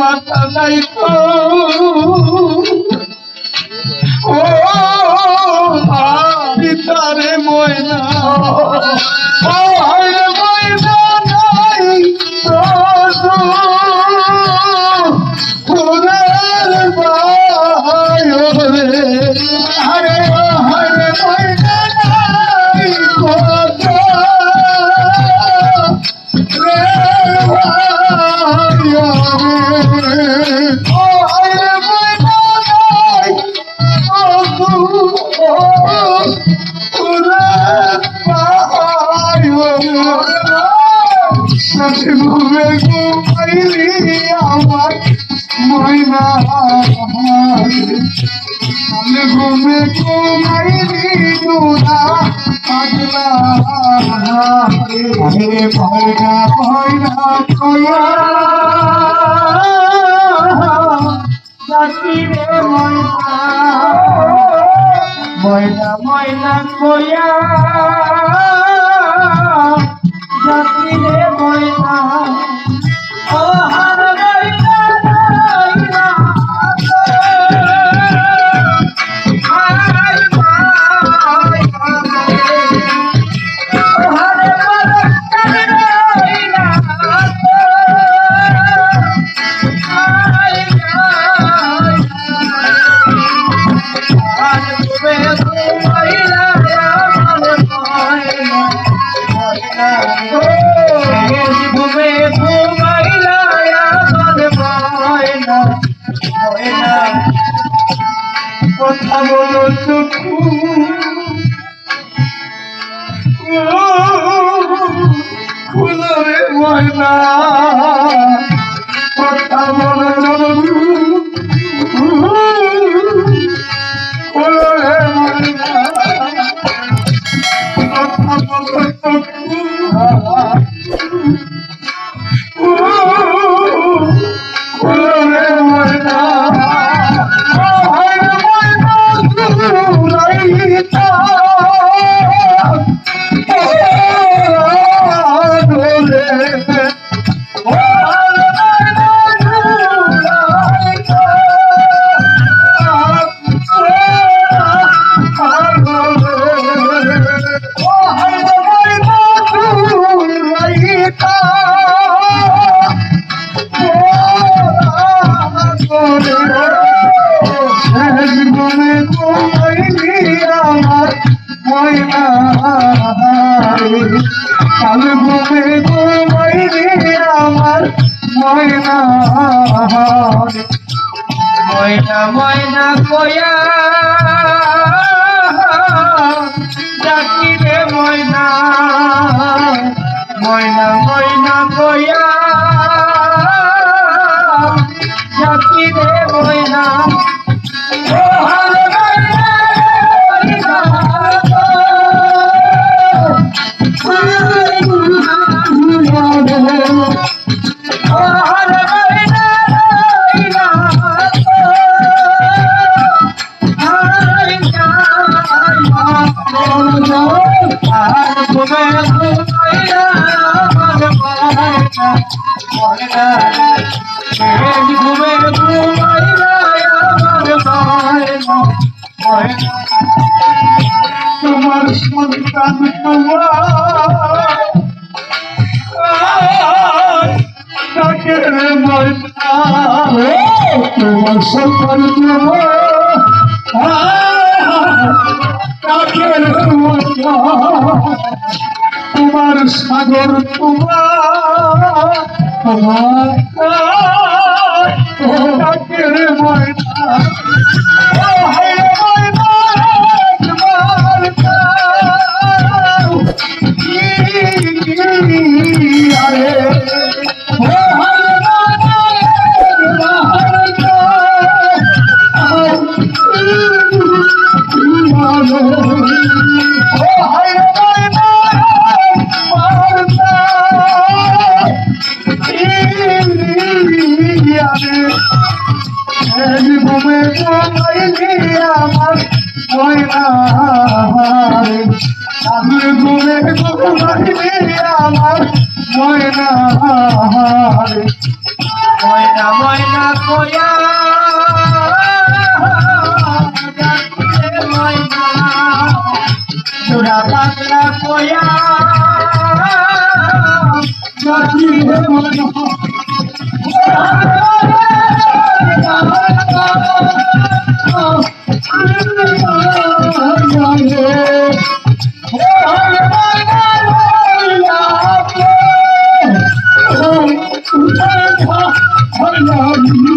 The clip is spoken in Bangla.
মাথা নাই ও পিতারে ময়না হে ময়না ময়না কয়া সাথী রে ময়না ময়না ময়না কয়া কথা বলো চুকু খুলরে ময়না ময়না ময়না ময়না কয়া। ডাকি রে ময়না ময়না ময়না কয়া। ডাকি ময়না তোমার সন্তান তোমার সন্তান তোমার সাগর তোমার তোমার তাকে আমি ঘুমে ঘুমাইলি আমার ময়না ময়না ময়না Thank you.